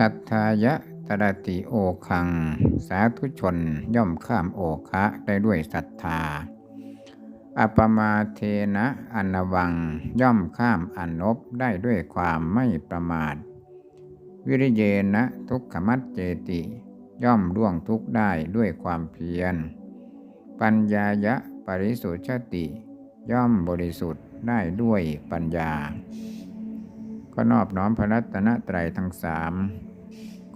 สัทธายะตรติโอคัง สาธุชนย่อมข้ามโอคะได้ด้วยศรัทธา อปมาเทนะอนวังย่อมข้ามอนบได้ด้วยความไม่ประมาท วิริเยนะทุกขมัตเจติ ย่อมล่วงทุกได้ด้วยความเพียร ปัญญายะปริสุทธติ ย่อมบริสุทธิ์ได้ด้วยปัญญา ก็นอบน้อมพระรัตนตรัยทั้งสาม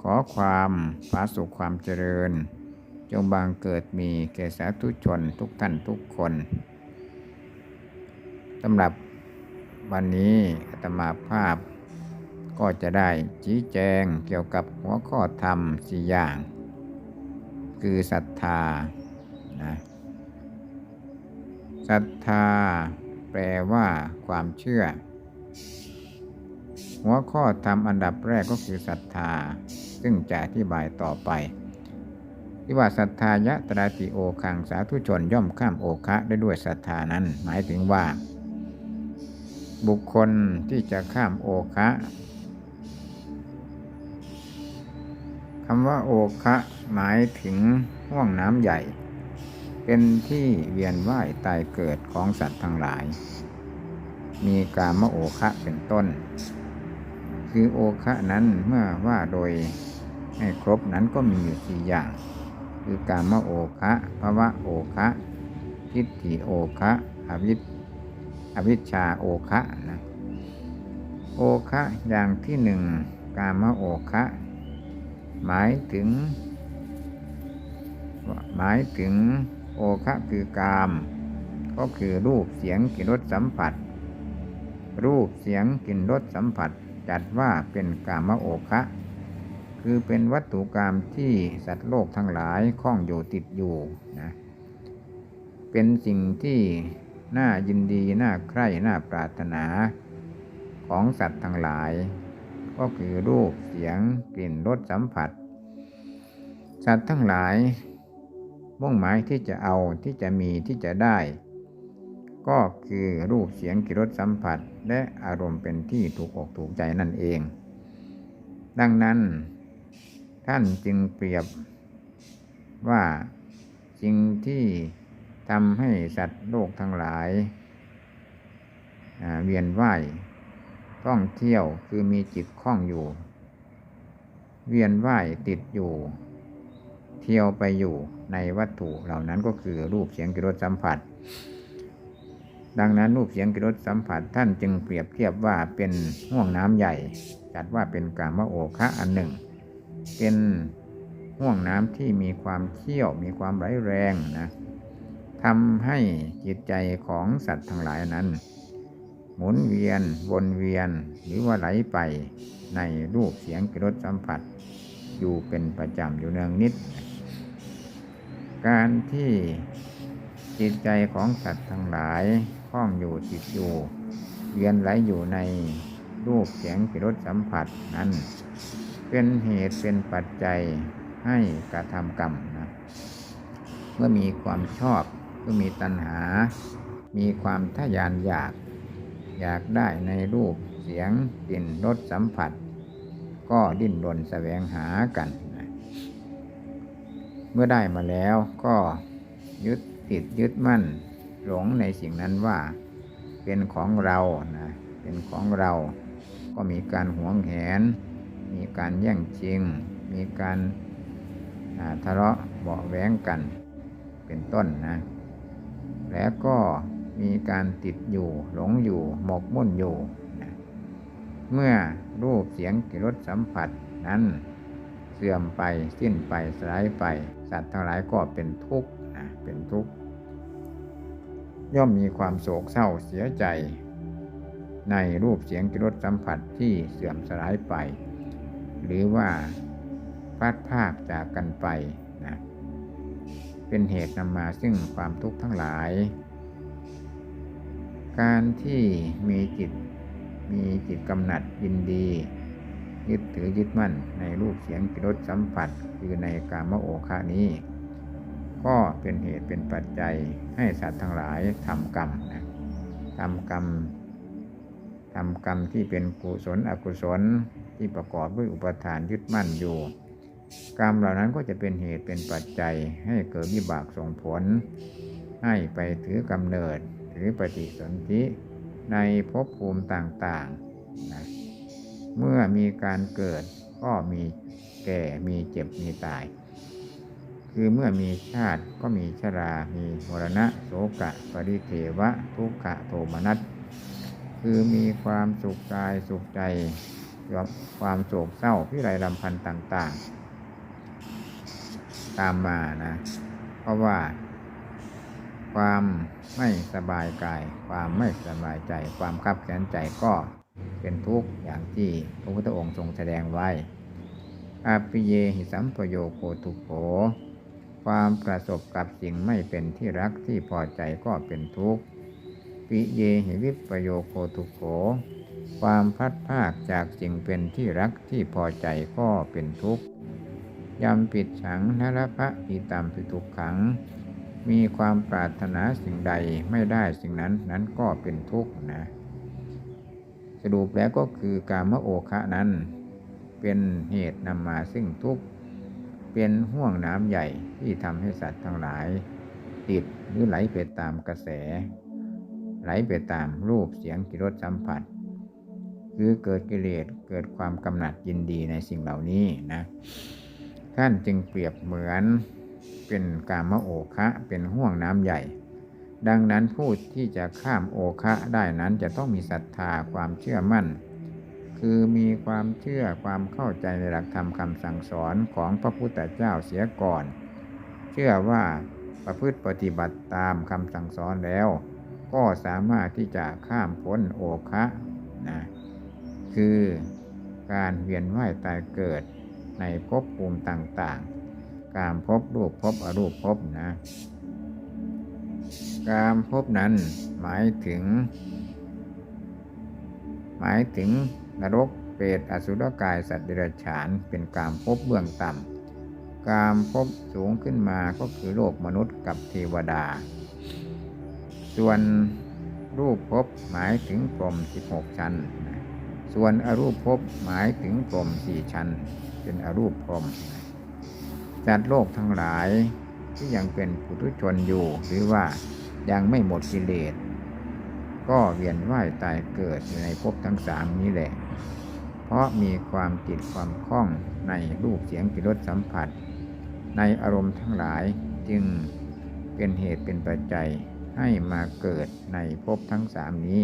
ขอความผาสุขความเจริญ จงบังเกิดมีแก่สาธุชนทุกท่านทุกคนสำหรับวันนี้อาตมาภาพก็จะได้ชี้แจงเกี่ยวกับหัวข้อธรรมสี่อย่าง คือศรัทธานะศรัทธาแปลว่าความเชื่อ หัวข้อธรรมอันดับแรกก็คือศรัทธา ซึ่งจะอธิบายต่อไป ที่ว่าศรัทธายะตราติโอคังสาธุชนย่อมข้ามโอคะได้ด้วยศรัทธานั้น หมายถึงว่า บุคคลที่จะข้ามโอคะคำว่าโอคะหมายถึงห้วงน้ำใหญ่ เป็นที่เวียนว่ายตายเกิดของสัตว์ทั้งหลาย มีกามโอคะเป็นต้น คือโอคะนั้นเมื่อว่าโดยให้ครบนั้นก็มีอยู่สี่อย่าง คือการมโอคะภวะโอคะทิฏฐิโอคะอวิชอวิชชาโอคะนะโอคะอย่างที่หนึ่งกามโอคะหมายถึง หมายถึงโอคะคือกาม ก็คือรูปเสียงกลิ่นรสสัมผัส รูปเสียงกลิ่นรสสัมผัส จัดว่าเป็นกามโอคะคือเป็นวัตถุกรรมที่สัตว์โลกทั้งหลายคล้องอยู่ติดอยู่นะเป็นสิ่งที่น่ายินดีน่าใคร่น่าปรารถนาของสัตว์ทั้งหลาย ก็คือรูปเสียงกลิ่นรสสัมผัส สัตว์ทั้งหลายมุ่งหมายที่จะเอาที่จะมีที่จะได้ ก็คือรูปเสียงกลิ่นรสสัมผัส และอารมณ์เป็นที่ถูกอกถูกใจนั่นเอง ดังนั้น ท่านจึงเปรียบว่าสิ่งที่ทำให้สัตว์โลกทั้งหลายเวียนว่ายท่องเที่ยวคือมีจิตคล้องอยู่ เวียนว่ายติดอยู่ เที่ยวไปอยู่ในวัตถุเหล่านั้นก็คือรูปเสียงกลิ่นรสสัมผัส ดังนั้นรูปเสียงกลิ่นรสสัมผัสท่านจึงเปรียบเทียบว่าเป็นห่วงน้ำใหญ่ จัดว่าเป็นกามโอคะอันหนึ่ง เป็นห่วงน้ำที่มีความเขี้ยวมีความไหลแรงนะทำให้จิตใจของสัตว์ทั้งหลายนั้น หมุนเวียนวนเวียนหรือว่าไหลไปในรูปเสียงกรสสัมผัส อยู่เป็นประจำอยู่เนืองนิด การที่จิตใจของสัตว์ทั้งหลาย คล้องอยู่จิตอยู่เวียนไหลอยู่ในรูปเสียงกิรสสัมผัสนั้น เป็นเหตุเป็นปัจจัยให้กระทำกรรมนะเมื่อมีความชอบก็มีตัณหา มีความทยานอยาก อยากได้ในรูปเสียงกลิ่นรสสัมผัส ก็ดิ้นรนแสวงหากันนะเมื่อได้มาแล้วก็ยึดติดยึดมั่น หลงในสิ่งนั้นว่าเป็นของเรานะเป็นของเราก็มีการหวงแหน มีการแย่งชิง มีการทะเลาะเบาแหวงกันเป็นต้นนะ แล้วก็มีการติดอยู่หลงอยู่หมกมุ่นอยู่นะเมื่อรูปเสียงกิรสสัมผัสนั้นเสื่อมไปสิ้นไปสลายไป สัตว์ทั้งหลายก็เป็นทุกข์นะเป็นทุกข์ ย่อมมีความโศกเศร้าเสียใจ ในรูปเสียงกิรสสัมผัสที่เสื่อมสลายไป หรือว่าพัดภาคจากกันไปนะเป็นเหตุนำมาซึ่งความทุกข์ทั้งหลาย การที่มีจิตมีจิตกำหนัดยินดี ยึดถือยึดมั่นในรูปเสียงกิรสสัมผัสคือในกามโอคานี้ เป็นเหตุเป็นปัจจัยให้สัตว์ทั้งหลายทำกรรมนะทำกรรมทำกรรมที่เป็นกุศลอกุศลที่ประกอบด้วยอุปทานยึดมั่นอยู่ กรรมเหล่านั้นก็จะเป็นเหตุเป็นปัจจัย ให้เกิดวิบากส่งผล ให้ไปถือกำเนิดถือปฏิสนธิในภพภูมิต่างๆนะเมื่อมีการเกิดก็มีแก่มีเจ็บมีตาย คือเมื่อมีชาติก็มีชรา มีมรณะโสกะ ปริเทวะ ทุกขะโทมนัส คือมีความสุขกายสุขใจความโศกเศร้าพิไรลำพันธ์ต่าง ๆ ตามมานะ เพราะว่า ความไม่สบายกาย ความไม่สบายใจ ความคับแค้นใจก็เป็นทุกข์อย่างที่พระพุทธองค์ทรงแสดงไว้อาปิเยหิสัมปโยโคทุโข ความประสบกับสิ่งไม่เป็นที่รักที่พอใจก็เป็นทุกข์ปิเยหิวิปโยโคทุโข ความพัดพรากจากสิ่งเป็นที่รักที่พอใจก็เป็นทุกข์ยำปิดฉังนรพะอิตามปิทุกขัง มีความปรารถนาสิ่งใดไม่ได้สิ่งนั้นนั้นก็เป็นทุกข์นะ สรุปแล้วก็คือการมโอคะนั้น เป็นเหตุนำมาซึ่งทุกข์ เป็นห่วงน้ำใหญ่ที่ทำให้สัตว์ทั้งหลาย ติดหรือไหลไปตามกระแส ไหลไปตามรูปเสียงกิรสสัมผัส คือเกิดกิเลสเกิดความกำหนัดยินดีในสิ่งเหล่านี้นะท่านจึงเปรียบเหมือนเป็นกามโอคะเป็นห่วงน้ำใหญ่ ดังนั้นผู้ที่จะข้ามโอคะได้นั้นจะต้องมีศรัทธาความเชื่อมั่น คือมีความเชื่อความเข้าใจในหลักธรรมคำสั่งสอนของพระพุทธเจ้าเสียก่อน เชื่อว่าประพฤติปฏิบัติตามคำสั่งสอนแล้ว ก็สามารถที่จะข้ามพ้นโอคะนะคือการเวียนว่ายตายเกิดในภพภูมิต่างๆ การพบรูปพบอรูปพบนะ การพบนั้นหมายถึง หมายถึง นรกเปรตอสุรกายสัตว์เดรัจฉานเป็นการพบเบื้องต่ำการพบสูงขึ้นมาก็คือโลกมนุษย์กับเทวดา ส่วนรูปพบหมายถึงพรม16 ชั้น ส่วนอรูปพบหมายถึงพรมสี่ชั้น เป็นอรูปพรมจัดโลกทั้งหลายที่ยังเป็นปุถุชนอยู่หรือว่ายังไม่หมดกิเลสก็เวียนว่ายตายเกิดอยู่ในภพทั้งสามนี้แหละ เพราะมีความติดความคล้องในรูปเสียงกิรสสัมผัส ในอารมณ์ทั้งหลายจึงเป็นเหตุเป็นปัจจัยให้มาเกิดในภพทั้งสามนี้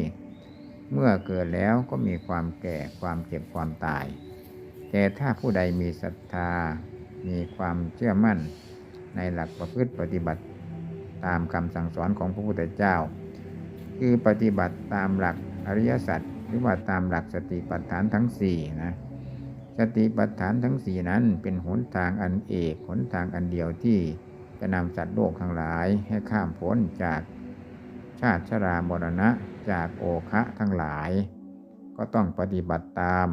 เมื่อเกิดแล้วก็มีความแก่ความเจ็บความตาย แต่ถ้าผู้ใดมีศรัทธา มีความเชื่อมั่นในหลักประพฤติปฏิบัติตามคำสั่งสอนของพระพุทธเจ้า คือปฏิบัติตามหลักอริยสัจ หรือว่าตามหลักสติปัฏฐานทั้งสี่นะสติปัฏฐานทั้งสี่นั้นเป็นหนทางอันเอกหนทางอันเดียวที่จะนำสัตว์โลกทั้งหลายให้ข้ามพ้นจากชาติชรามรณะจากโอคะทั้งหลาย ก็ต้องปฏิบัติตาม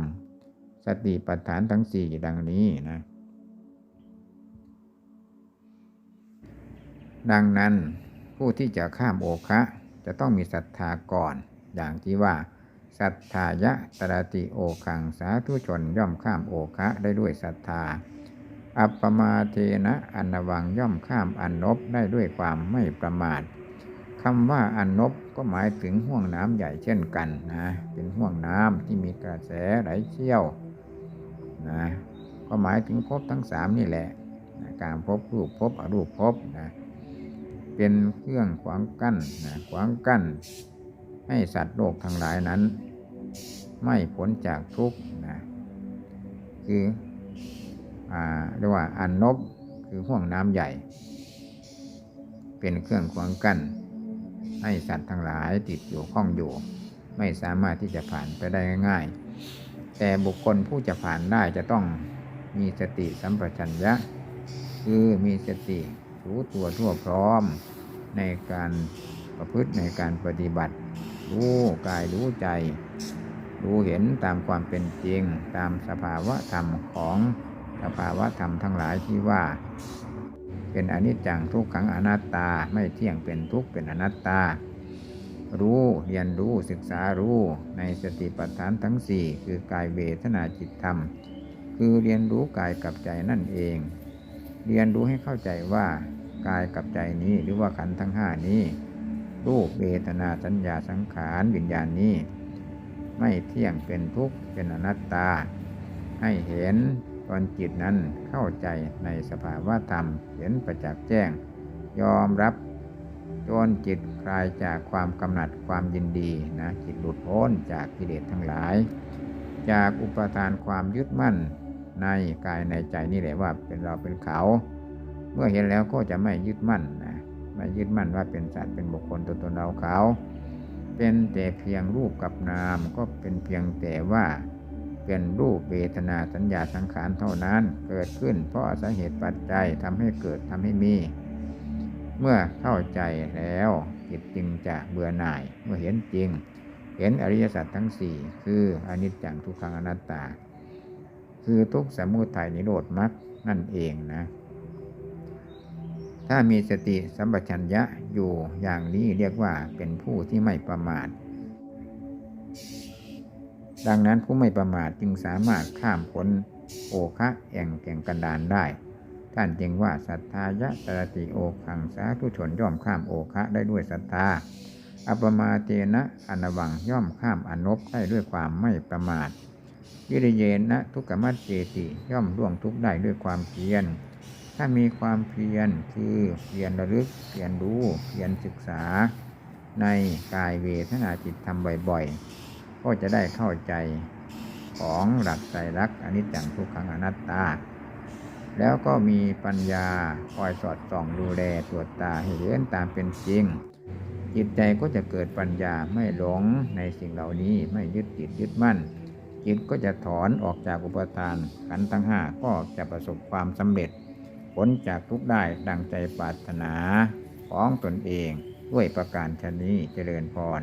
สติปัฏฐานทั้งสี่ดังนี้นะดังนั้นผู้ที่จะข้ามโอคะจะต้องมีศรัทธาก่อน อย่างที่ว่า ศรัทธายะตรติโอคังสาธุชนย่อมข้ามโอคะได้ด้วยศรัทธา อัปปมาเทนะอันวังย่อมข้ามอันนบได้ด้วยความไม่ประมาทคำว่าอันนบก็หมายถึงห่วงน้ำใหญ่เช่นกันนะเป็นห่วงน้ำที่มีกระแสไหลเชี่ยวนะก็หมายถึงภพทั้งสามนี่แหละนะการพบรูปพบอรูปพบนะเป็นเครื่องขวางกั้นนะขวางกั้น ให้สัตว์โลกทั้งหลายนั้น ไม่พ้นจากทุกข์นะคืออเรียกว่าอันนบคือห่วงน้ำใหญ่ เป็นเครื่องขวางกั้นให้สัตว์ทั้งหลายติดอยู่ข้องอยู่ ไม่สามารถที่จะผ่านไปได้ง่ายๆ แต่บุคคลผู้จะผ่านได้จะต้องมีสติสัมปชัญญะ คือมีสติรู้ตัวทั่วพร้อมในการประพฤติในการปฏิบัติ รู้กายรู้ใจ รู้เห็นตามความเป็นจริง ตามสภาวะธรรมของสภาวะธรรมทั้งหลายที่ว่า เป็นอนิจจังทุกขังอนัตตาไม่เที่ยงเป็นทุกข์เป็นอนัตตารรู้เรียนรู้ศึกษารู้ในสติปัฏฐานทั้งสี่คือกายเวทนาจิตธรรม คือเรียนรู้กายกับใจนั่นเอง เรียนรู้ให้เข้าใจว่ากายกับใจนี้หรือว่าขันธ์ทั้งห้านี้ รูปเวทนาสัญญาสังขารวิญญาณนี้ ไม่เที่ยงเป็นทุกข์เป็นอนัตตา ให้เห็นตอนจิตนั้นเข้าใจในสภาวะธรรมเห็นประจักษ์แจ้ง ยอมรับจนจิตคลายจากความกำหนัดความยินดีนะจิตหลุดพ้นจากกิเลสทั้งหลาย จากอุปทานความยึดมั่นในกายในใจนี่แหละว่าเป็นเราเป็นเขา เมื่อเห็นแล้วก็จะไม่ยึดมั่น ไม่ยึดมั่นว่าเป็นสัตว์เป็นบุคคลตัวตนเราเขา เป็นแต่เพียงรูปกับนามก็เป็นเพียงแต่ว่าเป็นรูปเวทนาสัญญาสังขารเท่านั้นเกิดขึ้น เพราะอาเหตุปัจจัยทำให้เกิดทำให้มี เมื่อเข้าใจแล้วจิตจึงจะเบื่อหน่ายเมื่อเห็นจริง เห็นอริยสัจทั้งสี่คืออนิจจังทุกขังอนัตตา คือทุกสมุทัยนิโรธมรรคนั่นเองนะ ถ้ามีสติสัมปชัญญะอยู่อย่างนี้เรียกว่าเป็นผู้ที่ไม่ประมาท ดังนั้นผู้ไม่ประมาทจึงสามารถข้ามพ้นโอคะแอ่งแก่งกันดานได้ ท่านจึงว่าศรัทธายะตติโอคังสาธุชนย่อมข้ามโอคะได้ด้วยศรัทธาอัปมาเตนะอนวังย่อมข้ามอนบได้ด้วยความไม่ประมาทวิริเยนะทุกขมัจเจติย่อมล่วงทุกได้ด้วยความเพียร ถ้ามีความเพียรคือเพียรระลึกเพียรรู้เพียรศึกษา ในกายเวทนาจิตทำบ่อยๆ ก็จะได้เข้าใจของหลักใจรักอนิจจังทุกขังอนัตตา แล้วก็มีปัญญาคอยสอดส่องดูแลตรวจตาให้เห็นตามเป็นจริง จิตใจก็จะเกิดปัญญาไม่หลงในสิ่งเหล่านี้ไม่ยึดติดยึดมั่น จิตก็จะถอนออกจากอุปทานขันทั้งห้าก็จะประสบความสำเร็จ ผลจากทุกได้ดังใจปรารถนาของตนเองด้วยประการชนี้เจริญพร